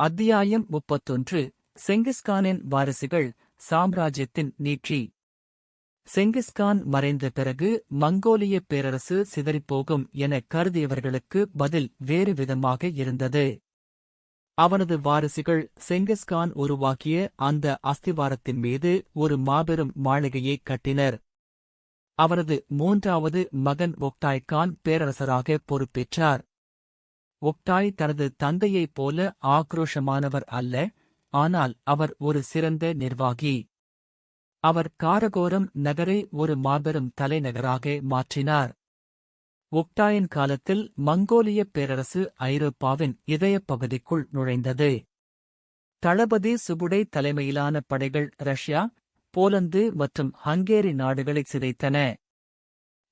அத்தியாயம் முப்பத்தொன்று. செங்கிஸ்கானின் வாரிசுகள் சாம்ராஜ்யத்தின் நீட்சி. செங்கிஸ்கான் மறைந்த பிறகு மங்கோலிய பேரரசு சிதறிப்போகும் என கருதியவர்களுக்கு பதில் வேறு விதமாக இருந்தது. அவனது வாரிசுகள் செங்கிஸ்கான் உருவாக்கிய அந்த அஸ்திவாரத்தின் மீது ஒரு மாபெரும் மாளிகையை கட்டினர். அவரது மூன்றாவது மகன் ஒக்டாய்கான் பேரரசராக பொறுப்பேற்றார். ஒக்டாய் தனது தந்தையைப் போல ஆக்ரோஷமானவர் அல்ல ஆனால் அவர் ஒரு சிறந்த நிர்வாகி. அவர் காரகோரம் நகரை ஒரு மாபெரும் தலைநகராக மாற்றினார். ஒக்டாயின் காலத்தில் மங்கோலிய பேரரசு ஐரோப்பாவின் இதயப் பகுதிக்குள் நுழைந்தது. தளபதி சுபுடை தலைமையிலான படைகள் ரஷ்யா போலந்து மற்றும் ஹங்கேரி நாடுகளை சிதைத்தன.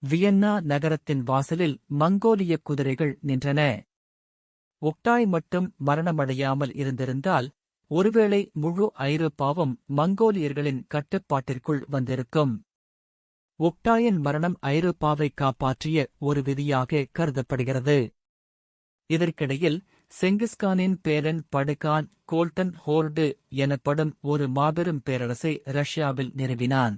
வியன்னா நகரத்தின் வாசலில் மங்கோலிய குதிரைகள் நின்றன. ஒக்டாய் மட்டும் மரணமடையாமல் இருந்திருந்தால் ஒருவேளை முழு ஐரோப்பாவும் மங்கோலியர்களின் கட்டுப்பாட்டிற்குள் வந்திருக்கும். ஒக்டாயின் மரணம் ஐரோப்பாவை காப்பாற்றிய ஒரு விதியாக கருதப்படுகிறது. இதற்கிடையில் செங்கிஸ்கானின் பேரன் படுகான் கோல்டன் ஹோர்டு எனப்படும் ஒரு மாபெரும் பேரரசை ரஷ்யாவில் நிறுவினான்.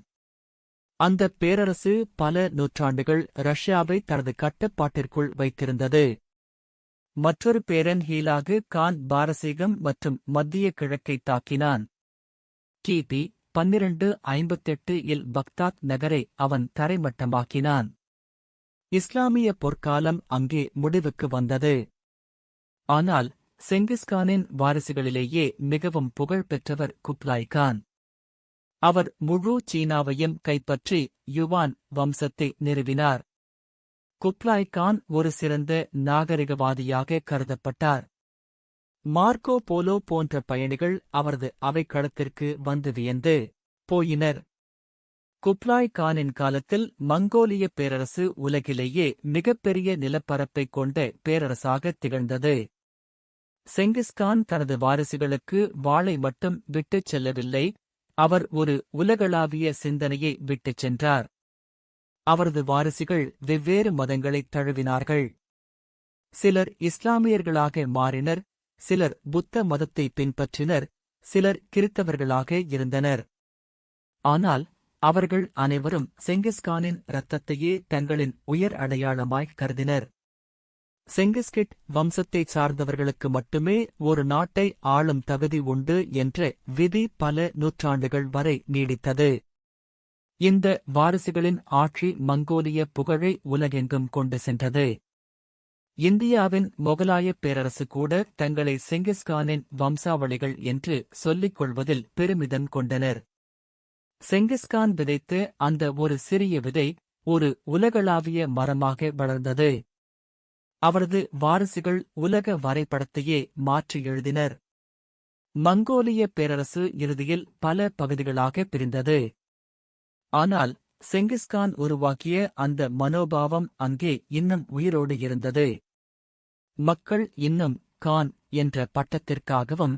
அந்த பேரரசு பல நூற்றாண்டுகள் ரஷ்யாவை தனது கட்டுப்பாட்டிற்குள் வைத்திருந்தது. மற்றொரு பேரன் ஹீலாகு கான் பாரசீகம் மற்றும் மத்திய கிழக்கை தாக்கினான். கிபி பன்னிரண்டு ஐம்பத்தெட்டு இல் பக்தாத் நகரை அவன் தரைமட்டமாக்கினான். இஸ்லாமிய பொற்காலம் அங்கே முடிவுக்கு வந்தது. ஆனால் செங்கிஸ்கானின் வாரிசுகளிலேயே மிகவும் புகழ் பெற்றவர் குப்லாய் கான். அவர் முழு சீனாவையும் கைப்பற்றி யுவான் வம்சத்தை நிறுவினார். குப்லாய் கான் ஒரு சிறந்த நாகரிகவாதியாக கருதப்பட்டார். மார்க்கோ போலோ போன்ற பயணிகள் அவரது அவைக்களத்திற்கு வந்து வியந்து போயினர். குப்லாய் கானின் காலத்தில் மங்கோலிய பேரரசு உலகிலேயே மிகப்பெரிய நிலப்பரப்பைக் கொண்ட பேரரசாக திகழ்ந்தது. செங்கிஸ்கான் தனது வாரிசுகளுக்கு வாளை மட்டும் விட்டுச் செல்லவில்லை அவர் ஒரு உலகளாவிய சிந்தனையை விட்டுச் சென்றார். அவரது வாரிசுகள் வெவ்வேறு மதங்களைத் தழுவினார்கள். சிலர் இஸ்லாமியர்களாக மாறினர் சிலர் புத்த மதத்தை பின்பற்றினர் சிலர் கிறித்தவர்களாக இருந்தனர். ஆனால் அவர்கள் அனைவரும் செங்கிஸ்கானின் இரத்தத்தையே தங்களின் உயர் அடையாளமாய் கருதினர். செங்கிஸ்கிட் வம்சத்தைச் சார்ந்தவர்களுக்கு மட்டுமே ஒரு நாட்டை ஆளும் தகுதி உண்டு என்ற விதி பல நூற்றாண்டுகள் வரை நீடித்தது. இந்த வாரிசுகளின் ஆட்சி மங்கோலிய புகழை உலகெங்கும் கொண்டு சென்றது. இந்தியாவின் மொகலாயப் பேரரசு கூட தங்களை செங்கிஸ்கானின் வம்சாவளிகள் என்று சொல்லிக் கொள்வதில் பெருமிதம் கொண்டனர். செங்கிஸ்கான் விதைத்த அந்த ஒரு சிறிய விதை ஒரு உலகளாவிய மரமாக வளர்ந்தது. அவரது வாரிசுகள் உலக வரைபடத்தையே மாற்றி எழுதினர். மங்கோலிய பேரரசு இறுதியில் பல பகுதிகளாக பிரிந்தது. ஆனால் செங்கிஸ்கான் உருவாக்கிய அந்த மனோபாவம் அங்கே இன்னும் உயிரோடு இருந்தது. மக்கள் இன்னும் கான் என்ற பட்டத்திற்காகவும்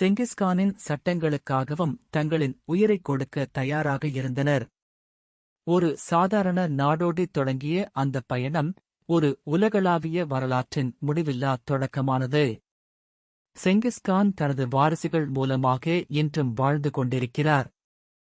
செங்கிஸ்கானின் சட்டங்களுக்காகவும் தங்களின் உயிரைக் கொடுக்க தயாராக இருந்தனர். ஒரு சாதாரண நாடோடி தொடங்கிய அந்த பயணம் ஒரு உலகளாவிய வரலாற்றின் முடிவில்லா தொடக்கமானது. செங்கிஸ்கான் தனது வாரிசுகள் மூலமாக இன்றும் வாழ்ந்து கொண்டிருக்கிறார்.